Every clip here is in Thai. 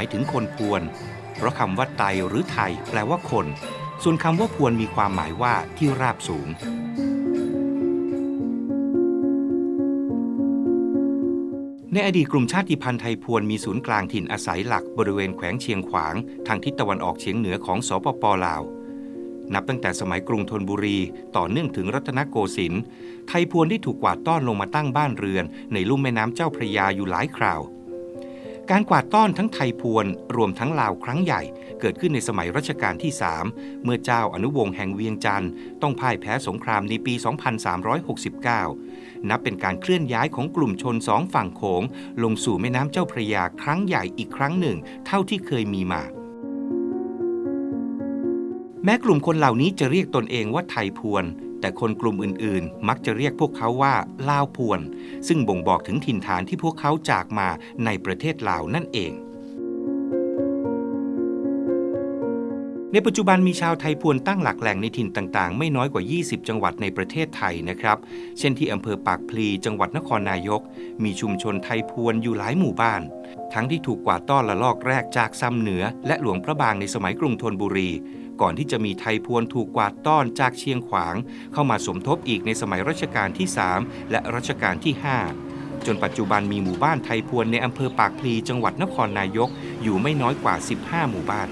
หมายถึงคนพวน เพราะคำว่าไตหรือไทยแปลว่าคน ส่วนคำว่าพวนมีความหมายว่าที่ราบสูง ในอดีตกลุ่มชาติพันธุ์ไทยพวนมีศูนย์กลางถิ่นอาศัยหลักบริเวณแขวงเชียงขวาง ทางทิศตะวันออกเฉียงเหนือของสปปลาวนับตั้งแต่สมัยกรุงธนบุรี ต่อเนื่องถึงรัตนโกสินทร์ไทยพวนได้ถูกกวาดต้อนลงมาตั้งบ้านเรือน ในลุ่มแม่น้ำเจ้าพระยาอยู่หลายคราว การกวาดต้อนทั้งไทยพวนรวมทั้งลาวครั้งใหญ่ เกิดขึ้นในสมัยรัชกาลที่ 3 เมื่อเจ้าอนุวงศ์แห่งเวียงจันทร์ต้องพ่ายแพ้สงครามในปี 2369 นับเป็นการเคลื่อนย้ายของกลุ่มชนสองฝั่งโขง ลงสู่แม่น้ำเจ้าพระยาครั้งใหญ่อีกครั้งหนึ่ง เท่าที่เคยมีมาแม้กลุ่มคนเหล่านี้จะเรียกตนเองว่าไทยพวน แต่คนกลุ่มอื่นๆ มักจะเรียกพวกเขาว่าลาวพวน ซึ่งบ่งบอกถึงถิ่นฐานที่พวกเขาจากมาในประเทศลาวนั่นเอง ในปัจจุบันมีชาวไทยพวนตั้งหลักแหล่งในถิ่นต่างๆ ไม่น้อยกว่า 20 จังหวัดในประเทศไทยนะครับ เช่นที่อำเภอปากพลีจังหวัดนครนายก มีชุมชนไทยพวนอยู่หลายหมู่บ้าน ทั้งที่ถูกกวาดต้อนละลอกแรกจากซ้ำเหนือ และหลวงพระบางในสมัยกรุงธนบุรี ก่อนที่จะมีไทยพวนถูกกวาดต้อนจากเชียงขวาง เข้ามาสมทบอีกในสมัยรัชกาลที่ 3 และรัชกาลที่ 5 จนปัจจุบันมีหมู่บ้านไทยพวนในอำเภอปากพลีจังหวัดนครนายกอยู่ไม่น้อยกว่า 15 หมู่บ้าน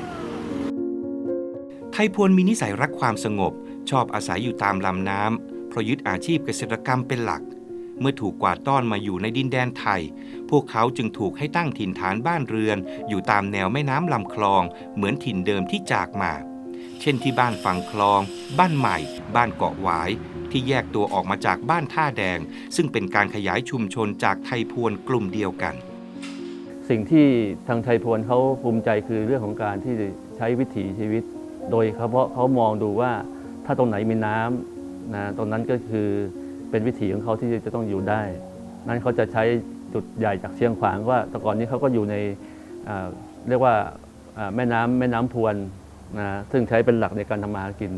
ไทยพวนมีนิสัยรักความสงบ ชอบอาศัยอยู่ตามลำน้ำเพราะยึดอาชีพเกษตรกรรมเป็นหลักเมื่อถูกกวาดต้อนมาอยู่ในดินแดนไทย พวกเขาจึงถูกให้ตั้งถิ่นฐานบ้านเรือน อยู่ตามแนวแม่น้ำลำคลอง เหมือนถิ่นเดิมที่จากมา เช่นที่บ้านฝั่งคลอง บ้านใหม่ บ้านเกาะหวาย ที่แยกตัวออกมาจากบ้านท่าแดง ซึ่งเป็นการขยายชุมชนจากไทยพวนกลุ่มเดียวกัน สิ่งที่ทางไทยพวนเขาภูมิใจคือเรื่องของการที่ใช้วิถีชีวิต โดยเฉพาะเขามองดูว่าถ้าตรงไหนมีน้ำนะตรงนั้นก็คือเป็นวิถีของเขาที่จะต้องอยู่ได้ นั้นเขาจะใช้จุดใหญ่จากเชียงขวางว่าแต่ก่อนนี้เขาก็อยู่ในเรียกว่าอ่าแม่น้ำแม่น้ำพวน นะซึ่งใช้เป็นหลักในการทำมาหากิน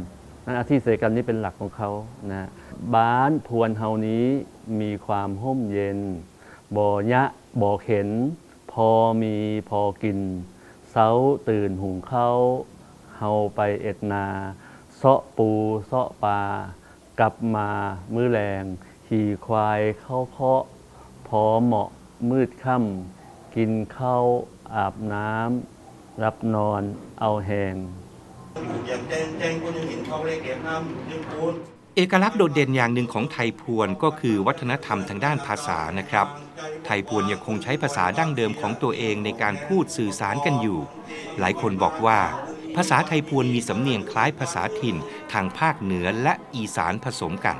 นั้นอาชีพเสกรรมนี้เป็นหลักของเขานะบ้านพวนเฮานี้มีความห่มเย็นบ่อยะบ่อเข็น พอมีพอกิน เสาตื่นหุงข้าวเฮาไปเอ็ดนาเสาะปูเสาะปลากลับมามื้อแรงขี่ควายเข้าเคาะ พอเหมาะมืดค่ำกินข้าวอาบน้ำ รับนอนเอาแหงอย่างแจ้งแจ้งคนยังเห็นเขาเลยเก็บน้ำยืนปูนเอกลักษณ์โดดเด่นอย่างหนึ่งของไทยพวนก็คือวัฒนธรรมทางด้านภาษานะครับ ไทยพวนยังคงใช้ภาษาดั้งเดิมของตัวเองในการพูดสื่อสารกันอยู่ หลายคนบอกว่า ภาษาไทยพวนมีสำเนียงคล้ายภาษาถิ่นทางภาคเหนือและอีสานผสมกัน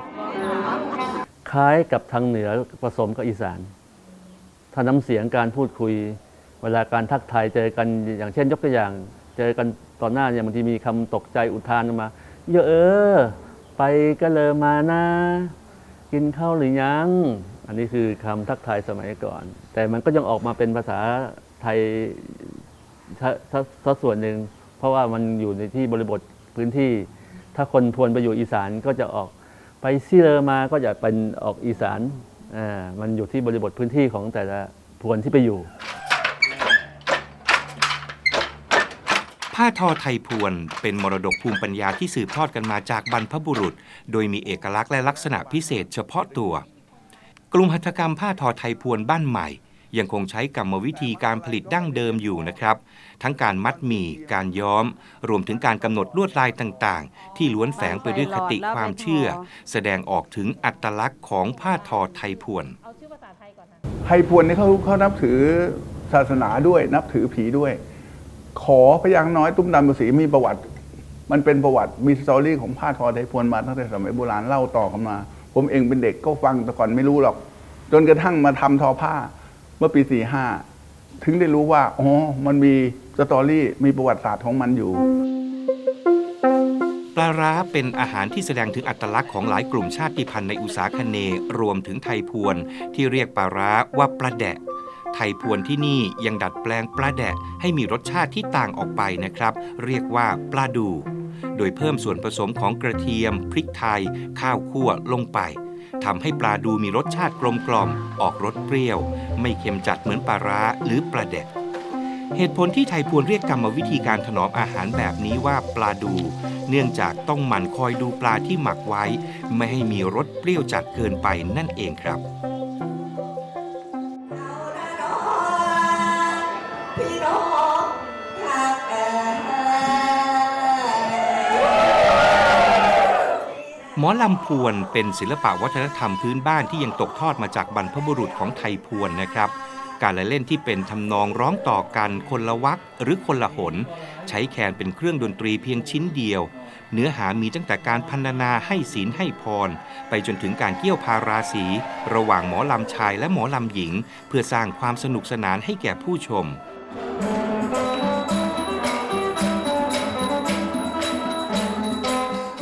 คล้ายกับทางเหนือผสมกับอีสานถ้าน้ำเสียงการพูดคุย เวลาการทักทายเจอกันอย่างเช่นยกตัวอย่าง เจอกันตอนหน้าเนี่ยบางทีมีคำตกใจอุทานมา เยอะเออ ไปก็เลยมานะ กินข้าวหรือยัง อันนี้คือคำทักทายสมัยก่อน แต่มันก็ยังออกมาเป็นภาษาไทยซะซะซะส่วนหนึ่ง เพราะว่ามันอยู่ในที่บริบทพื้นที่ ถ้าคนพวนไปอยู่อีสานก็จะออกไปซีเลอมาก็จะเป็นออกอีสานอ่ามันอยู่ที่บริบทพื้นที่ของแต่ละพวนที่ไปอยู่ ผ้าทอไทยพวนเป็นมรดกภูมิปัญญาที่สืบทอดกันมาจากบรรพบุรุษ โดยมีเอกลักษณ์และลักษณะพิเศษเฉพาะตัว กลุ่มหัตถกรรมผ้าทอไทยพวนบ้านใหม่ ยังคงใช้กรรมวิธีการผลิตดั้งเดิมอยู่นะครับ ทั้งการมัดหมี่การย้อม รวมถึงการกำหนดลวดลายต่างๆ ที่ล้วนแฝงไปด้วยคติความเชื่อ แสดงออกถึงอัตลักษณ์ของผ้าทอไทยพวนไทยก่อนนะไทยพวนนี่เขาเขานับถือศาสนาด้วยนับถือผีด้วย ขอพยางค์น้อยตุ้มดำฤาษีมีประวัติ มันเป็นประวัติมีสตอรี่ของผ้าทอไทยพวนมาตั้งแต่สมัยโบราณเล่าต่อกันมา ผมเองเป็นเด็กก็ฟังแต่ก่อนไม่รู้หรอก จนกระทั่งมาทำทอผ้าเมื่อปีสี่ห้าถึงได้รู้ว่าอ๋อมันมีสตอรี่มีประวัติศาสตร์ของมันอยู่ปลาร้าเป็นอาหารที่แสดงถึงอัตลักษณ์ของหลายกลุ่มชาติพันธุ์ในอุตสาคเนย์รวมถึงไทยพวน ที่เรียกปลาร้าว่าปลาแดะ ไทยพวนที่นี่ยังดัดแปลงปลาแดะให้มีรสชาติที่ต่างออกไปนะครับ เรียกว่าปลาดู โดยเพิ่มส่วนผสมของกระเทียม พริกไทย ข้าวคั่วลงไปทำให้ปลาดูมีรสชาติกลมกล่อม ออกรสเปรี้ยว ไม่เค็มจัดเหมือนปลาร้าหรือปลาแดะเหตุผลที่ไทยพวนเรียกกรรมวิธีการถนอมอาหารแบบนี้ว่าปลาดู เนื่องจากต้องหมั่นคอยดูปลาที่หมักไว้ ไม่ให้มีรสเปรี้ยวจัดเกินไปนั่นเองครับ หมอลำพวนเป็นศิลปะวัฒนธรรมพื้นบ้านที่ยังตกทอดมาจากบรรพบุรุษของไทยพวนนะครับ การละเล่นที่เป็นทำนองร้องต่อกันคนละวักหรือคนละหน ใช้แคนเป็นเครื่องดนตรีเพียงชิ้นเดียว เนื้อหามีตั้งแต่การพันนาให้ศีลให้พร ไปจนถึงการเกี่ยวพาราสี ระหว่างหมอลำชายและหมอลำหญิง เพื่อสร้างความสนุกสนานให้แก่ผู้ชม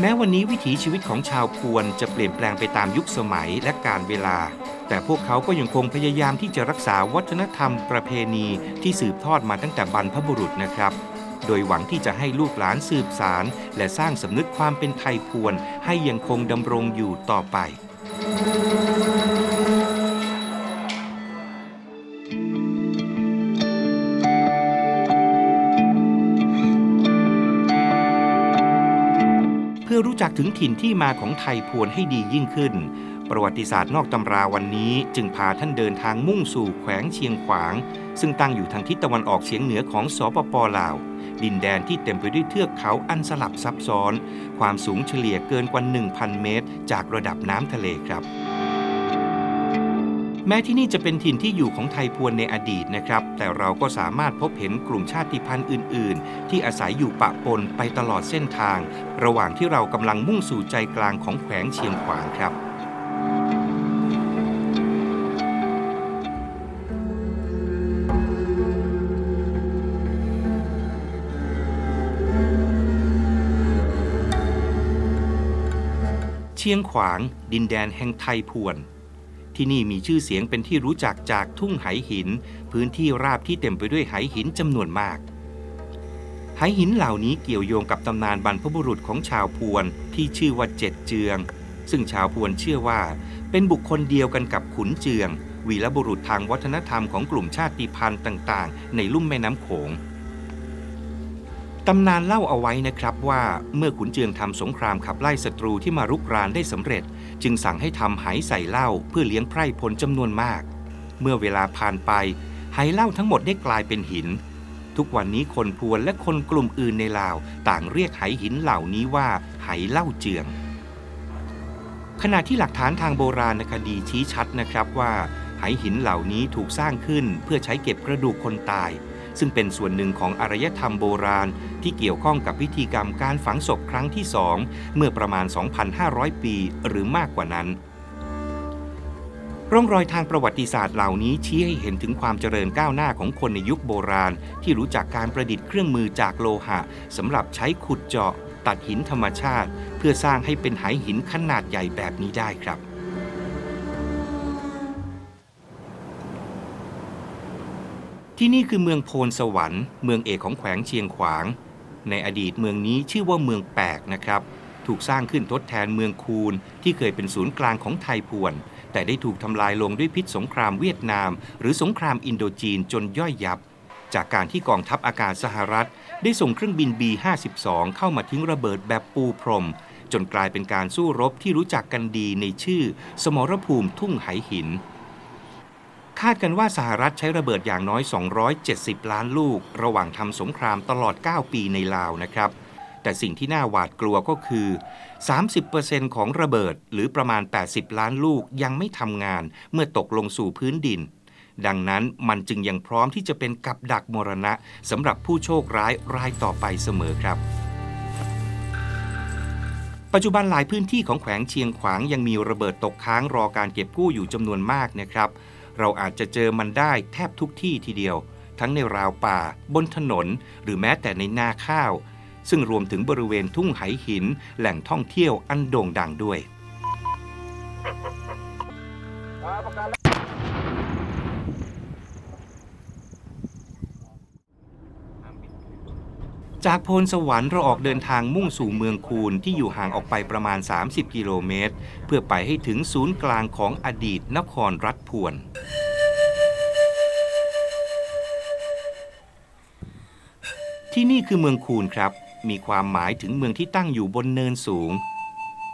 แม้วันนี้วิถีชีวิตของชาวพวนจะเปลี่ยนแปลงไปตามยุคสมัยและการเวลา แต่พวกเขาก็ยังคงพยายามที่จะรักษาวัฒนธรรมประเพณีที่สืบทอดมาตั้งแต่บรรพบุรุษนะครับ โดยหวังที่จะให้ลูกหลานสืบสาร และสร้างสำนึกความเป็นไทยพวนให้ยังคงดำรงอยู่ต่อไป ถึงถิ่นที่มาของไทยพวนให้ดียิ่งขึ้น ประวัติศาสตร์นอกตำราวันนี้จึงพาท่านเดินทางมุ่งสู่แขวงเชียงขวาง ซึ่งตั้งอยู่ทางทิศตะวันออกเฉียงเหนือของสปปลาว ดินแดนที่เต็มไปด้วยเทือกเขาอันสลับซับซ้อน ความสูงเฉลี่ยเกินกว่า 1,000 เมตร จากระดับน้ำทะเลครับ แม้ที่นี่จะเป็นถิ่นที่อยู่ของไทยพวนในอดีตนะครับ แต่เราก็สามารถพบเห็นกลุ่มชาติพันธุ์อื่น ๆ ที่อาศัยอยู่ปะปนไปตลอดเส้นทาง ระหว่างที่เรากำลังมุ่งสู่ใจกลางของแขวงเชียงขวางครับเชียงขวาง ดินแดนแห่งไทยพวน ที่นี่มีชื่อเสียงเป็นที่รู้จักจากทุ่งไหหิน พื้นที่ราบที่เต็มไปด้วยไหหินจำนวนมาก ไหหินเหล่านี้เกี่ยวโยงกับตำนานบรรพบุรุษของชาวพวนที่ชื่อว่าเจ็ดเจือง ซึ่งชาวพวนเชื่อว่า เป็นบุคคลเดียวกันกับขุนเจือง วีรบุรุษทางวัฒนธรรมของกลุ่มชาติพันธุ์ต่างๆ ในลุ่มแม่น้ำโขงตำนานเล่าเอาไว้นะครับว่าเมื่อขุนเจืองทำสงครามขับไล่ศัตรูที่มารุกรานได้สำเร็จ จึงสั่งให้ทำไหใส่เหล้าเพื่อเลี้ยงไพร่พลจำนวนมาก เมื่อเวลาผ่านไปไหเหล้าทั้งหมดได้กลายเป็นหิน ทุกวันนี้คนพวนและคนกลุ่มอื่นในลาว ต่างเรียกไหหินเหล่านี้ว่าไหเหล้าเจือง ขณะที่หลักฐานทางโบราณคดีชี้ชัดนะครับว่าไหหินเหล่านี้ถูกสร้างขึ้นเพื่อใช้เก็บกระดูกคนตาย ซึ่งเป็นส่วนหนึ่งของอารยธรรมโบราณ ที่เกี่ยวข้องกับพิธีกรรมการฝังศพครั้งที่สองเมื่อประมาณ 2,500 ปีหรือมากกว่านั้น ร่องรอยทางประวัติศาสตร์เหล่านี้ชี้ให้เห็นถึงความเจริญก้าวหน้าของคนในยุคโบราณ ที่รู้จักการประดิษฐ์เครื่องมือจากโลหะสำหรับใช้ขุดเจาะ ตัดหินธรรมชาติ เพื่อสร้างให้เป็นไหหินขนาดใหญ่แบบนี้ได้ครับ ที่นี่คือเมืองโพนสวรรค์ เมืองเอกของแขวงเชียงขวาง ในอดีตเมืองนี้ชื่อว่าเมืองแปกนะครับ ถูกสร้างขึ้นทดแทนเมืองคูนที่เคยเป็นศูนย์กลางของไทยพวน แต่ได้ถูกทำลายลงด้วยพิษสงครามเวียดนาม หรือสงครามอินโดจีนจนย่อยยับ จากการที่กองทัพอากาศสหรัฐ ได้ส่งเครื่องบิน B-52 เข้ามาทิ้งระเบิดแบบปูพรม จนกลายเป็นการสู้รบที่รู้จักกันดีในชื่อ สมรภูมิทุ่งไหหิน คาดกันว่าสหรัฐใช้ระเบิดอย่างน้อย 270 ล้านลูก ระหว่างทำสงครามตลอด 9 ปีในลาวนะครับ แต่สิ่งที่น่าหวาดกลัวก็คือ 30%ของระเบิดหรือประมาณ 80 ล้านลูกยังไม่ทำงานเมื่อตกลงสู่พื้นดิน ดังนั้นมันจึงยังพร้อมที่จะเป็นกับดักมรณะสำหรับผู้โชคร้ายรายต่อไปเสมอครับปัจจุบันหลายพื้นที่ของแขวงเชียงขวางยังมีระเบิดตกค้างรอการเก็บกู้อยู่จำนวนมากนะครับ เราอาจจะเจอมันได้แทบทุกที่ทีเดียว ทั้งในราวป่า บนถนน หรือแม้แต่ในนาข้าว ซึ่งรวมถึงบริเวณทุ่งไหหิน แหล่งท่องเที่ยวอันโด่งดังด้วย จากโพนสวรรค์เราออกเดินทางมุ่งสู่เมืองคูนที่อยู่ห่างออกไปประมาณ 30 กิโลเมตร เพื่อไปให้ถึงศูนย์กลางของอดีตนครรัฐพวน ที่นี่คือเมืองคูนครับ มีความหมายถึงเมืองที่ตั้งอยู่บนเนินสูง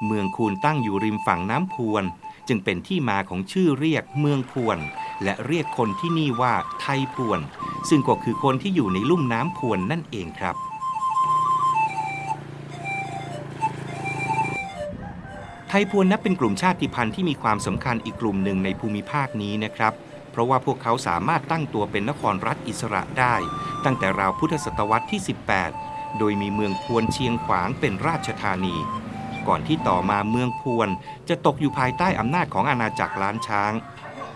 เมืองคูนตั้งอยู่ริมฝั่งน้ำพวน จึงเป็นที่มาของชื่อเรียกเมืองพวน และเรียกคนที่นี่ว่าไทยพวน ซึ่งก็คือคนที่อยู่ในลุ่มน้ำพวนนั่นเองครับ ทยพวนนับเป็นกลุ่มชาติพันธุ์ที่มีความสำคัญอีกกลุ่มหนึ่งในภูมิภาคนี้นะครับ เพราะว่าพวกเขาสามารถตั้งตัวเป็นนครรัฐอิสระได้ ตั้งแต่ราวพุทธศตวรรษที่ 18 โดยมีเมืองพวนเชียงขวางเป็นราชธานี ก่อนที่ต่อมาเมืองพวนจะตกอยู่ภายใต้อำนาจของอาณาจักรล้านช้าง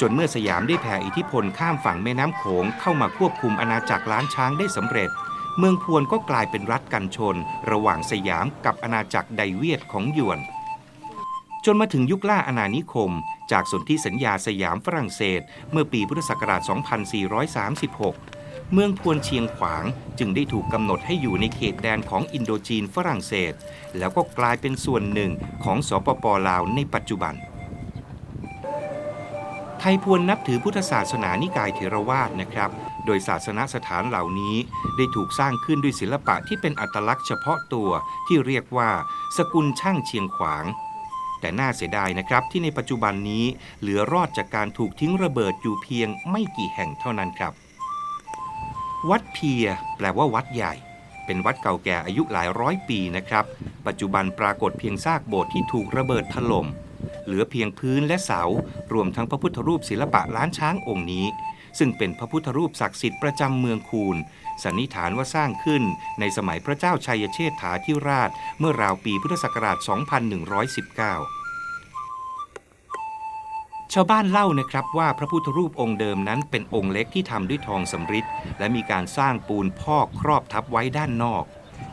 จนเมื่อสยามได้แผ่อิทธิพลข้ามฝั่งแม่น้ำโขงเข้ามาควบคุมอาณาจักรล้านช้างได้สำเร็จ เมืองพวนก็กลายเป็นรัฐกันชน ระหว่างสยามกับอาณาจักรไดเวียดของหยวน จนมาถึงยุคล่าอาณานิคม จากสนธิสัญญาสยามฝรั่งเศส เมื่อปีพุทธศักราช 2436 เมืองพวนเชียงขวางจึงได้ถูกกำหนดให้อยู่ในเขตแดนของอินโดจีนฝรั่งเศส แล้วก็กลายเป็นส่วนหนึ่งของสปปลาวในปัจจุบัน ไทยพวนนับถือพุทธศาสนานิกายเถรวาทนะครับโดยศาสนสถานเหล่านี้ได้ถูกสร้างขึ้นด้วยศิลปะที่เป็นอัตลักษณ์เฉพาะตัวที่เรียกว่า สกุลช่างเชียงขวาง แต่น่าเสียดายนะครับที่ในปัจจุบันนี้เหลือรอดจากการถูกทิ้งระเบิดอยู่เพียงไม่กี่แห่งเท่านั้นครับ วัดเพีย แปลว่าวัดใหญ่ เป็นวัดเก่าแก่อายุหลายร้อยปีนะครับ ปัจจุบันปรากฏเพียงซากโบสถ์ที่ถูกระเบิดถล่ม เหลือเพียงพื้นและเสา รวมทั้งพระพุทธรูปศิลปะล้านช้างองค์นี้ ซึ่งเป็นพระพุทธรูปศักดิ์สิทธิ์ประจำเมืองคูน สันนิษฐานว่าสร้างขึ้นในสมัยพระเจ้าชัยเชษฐาธิราชเมื่อราวปีพุทธศักราช 2119 ชาวบ้านเล่านะครับว่าพระพุทธรูปองค์เดิมนั้นเป็นองค์เล็กที่ทำด้วยทองสำริดและมีการสร้างปูนพอกครอบทับไว้ด้านนอก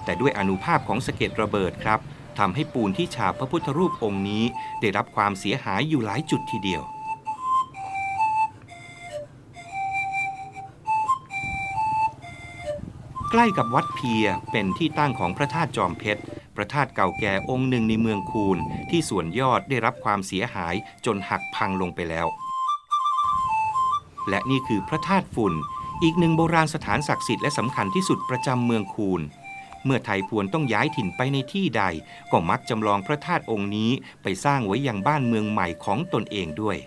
แต่ด้วยอนุภาพของสะเก็ดระเบิดครับทำให้ปูนที่ฉาบพระพุทธรูปองค์นี้ ได้รับความเสียหายอยู่หลายจุดทีเดียว ใกล้กับวัดเพียเป็นที่ตั้งของพระธาตุจอมเพชร พระธาตุเก่าแก่องค์หนึ่งในเมืองคูนที่ส่วนยอดได้รับความเสียหายจนหักพังลงไปแล้ว และนี่คือพระธาตุฝุ่น อีกหนึ่งโบราณสถานศักดิ์สิทธิ์และสำคัญที่สุดประจำเมืองคูนเมื่อไทยพวนต้องย้ายถิ่นไปในที่ใด ก็มักจำลองพระธาตุองค์นี้ไปสร้างไว้ยังบ้านเมืองใหม่ของตนเองด้วย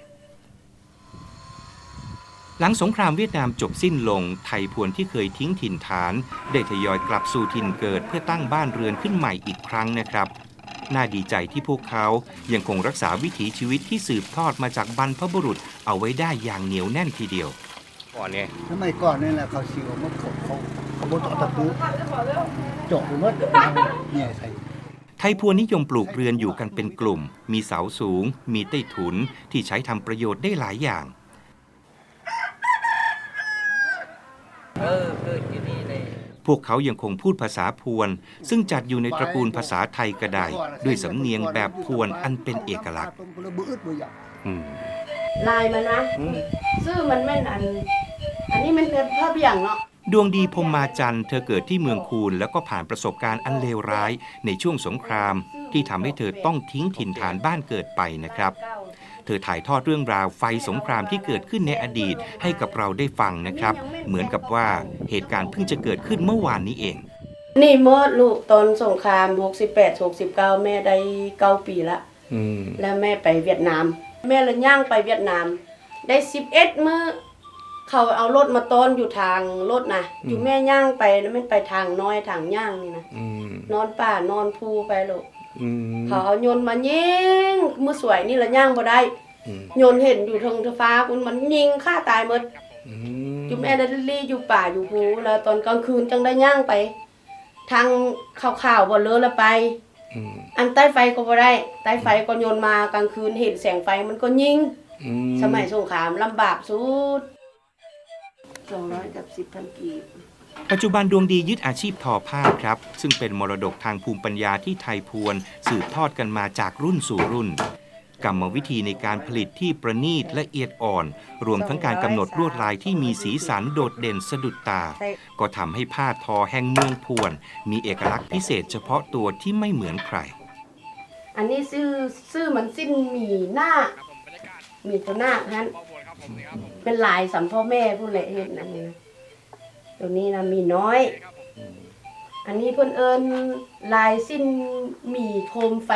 หลังสงครามเวียดนามจบสิ้นลง ไทยพวนที่เคยทิ้งถิ่นฐาน ได้ทยอยกลับสู่ถิ่นเกิดเพื่อตั้งบ้านเรือนขึ้นใหม่อีกครั้งนะครับ น่าดีใจที่พวกเขายังคงรักษาวิถีชีวิตที่สืบทอดมาจากบรรพบุรุษเอาไว้ได้อย่างเหนียวแน่นทีเดียวก่อนเนี่ยสมัยก่อนนี่แหละเขาสิวมันเขาเขาเขาบนต่อตะปูเจาะไปหมดเนี่ยใส่ไทยพวนนิยมปลูกเรือนอยู่กันเป็นกลุ่ม มีเสาสูง มีใต้ถุนที่ใช้ทำประโยชน์ได้หลายอย่าง เออเกิดอยู่นี่เลย พวกเขายังคงพูดภาษาพวน ซึ่งจัดอยู่ในตระกูลภาษาไทยกระไดด้วยสำเนียงแบบพวนอันเป็นเอกลักษณ์อืมลายมันนะซื่อมันแม่นอัน อันนี้มันเป็นภาพอย่างเนาะดวงดีพรหมมาจันทร์เธอเกิดที่เมืองคูนแล้วก็ผ่านประสบการณ์อันเลวร้ายในช่วงสงคราม ที่ทำให้เธอต้องทิ้งถิ่นฐานบ้านเกิดไปนะครับ เธอถ่ายทอดเรื่องราวไฟสงครามที่เกิดขึ้นในอดีตให้กับเราได้ฟังนะครับ เหมือนกับว่าเหตุการณ์เพิ่งจะเกิดขึ้นเมื่อวานนี้เอง นี่เมื่อลูกตอนสงคราม68 69 แม่ได้เก้าปีละอืมแล้วแม่ไปเวียดนาม แม่เลยย่างไปเวียดนาม ได้11มื้อเขาเอารถมาต้อนอยู่ทางรถนะอยู่แม่ย่างไปแล้วมันไปทางน้อยทางย่างนี่นะอืมนอนป่านอนภูไปลูกอืม เขาเอาโยนมายิงมือสวยนี่ละย่างบ่ได้อืมโยนเห็นอยู่ทางฟ้าคุณมันยิงฆ่าตายหมดอือยู่แม่ได้ลี่อยู่ป่าอยู่ภูแล้วตอนกลางคืนจังได้ย่างไป ทางข่าวๆบ่เลอะละไปอืมอันใต้ไฟก็บ่ได้ใต้ไฟก็โยนมากลางคืนเห็นแสงไฟมันก็ยิงอืสมัยสงครามลำบากสุดสองร้อยกับสิบพันกีบ ปัจจุบันดวงดียึดอาชีพทอผ้าครับ ซึ่งเป็นมรดกทางภูมิปัญญาที่ไทยพวน สืบทอดกันมาจากรุ่นสู่รุ่น กรรมวิธีในการผลิตที่ประณีตละเอียดอ่อน รวมทั้งการกำหนดลวดลายที่มีสีสันโดดเด่นสะดุดตา ก็ทำให้ผ้าทอแห่งเมืองพวน มีเอกลักษณ์พิเศษเฉพาะตัวที่ไม่เหมือนใคร อันนี้ซื้อซื้อมันสิ้นหมีหน้ามีตัวหน้านั้นเป็นลายสัมพ่อแม่ผู้เละเห็นนั่นนี่นะ ตัวนี้นะมีน้อย อันนี้เพิ่นเอิ้นลายสิ้นหมี่โคมไฟ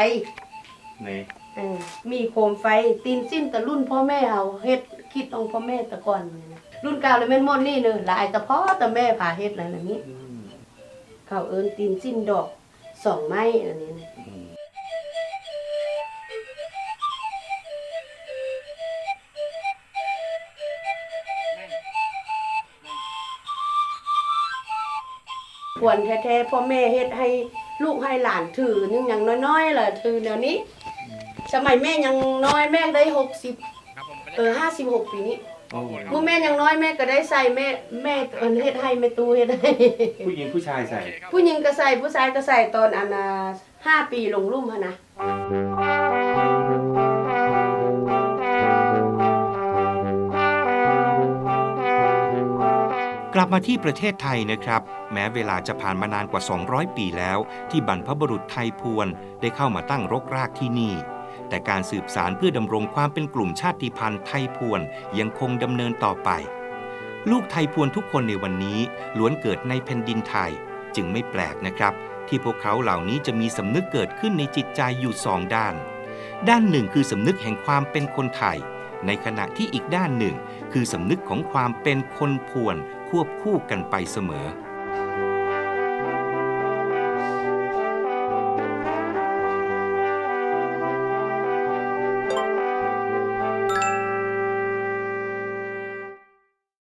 ในเออหมี่โคมไฟตีนสิ้นแต่รุ่นพ่อแม่เอาเฮ็ดคิดของพ่อแม่แต่ก่อนเนี่ยนะรุ่นเก่าเลยแม่นหมดนี่เนอะลายแต่พ่อแต่แม่พาเฮ็ดอะไรแบบนี้เขาเอิ้นตีนสิ้นดอกสองไม้อันนี้นะ แท้ๆพ่อแม่เฮ็ดให้ลูกให้หลานถือนึงอย่างน้อยๆล่ะถือเดี๋ยวนี้ สมัยแม่ยังน้อยแม่ได้หกสิบเออห้าสิบหกปีนี้เมื่อแม่ยังน้อยแม่ก็ได้ใส่แม่แม่เอิ้นเฮ็ดให้แม่ตูเฮ็ดให้ผู้หญิงผู้ชายใส่ ผู้หญิงก็ใส่ผู้ชายก็ใส่ตอนอันน่ะห้าปีลงรุ่มหั่นนะ กลับมาที่ประเทศไทยนะครับ แม้เวลาจะผ่านมานานกว่า 200 ปีแล้ว ที่บรรพบุรุษไทยพวนได้เข้ามาตั้งรกรากที่นี่ แต่การสืบสารเพื่อดำรงความเป็นกลุ่มชาติพันธุ์ไทยพวนยังคงดำเนินต่อไป ลูกไทยพวนทุกคนในวันนี้ล้วนเกิดในแผ่นดินไทย จึงไม่แปลกนะครับ ที่พวกเขาเหล่านี้จะมีสำนึกเกิดขึ้นในจิตใจอยู่สองด้าน ด้านหนึ่งคือสำนึกแห่งความเป็นคนไทย ในขณะที่อีกด้านหนึ่ง คือสำนึกของความเป็นคนพวน ควบคู่กันไปเสมอ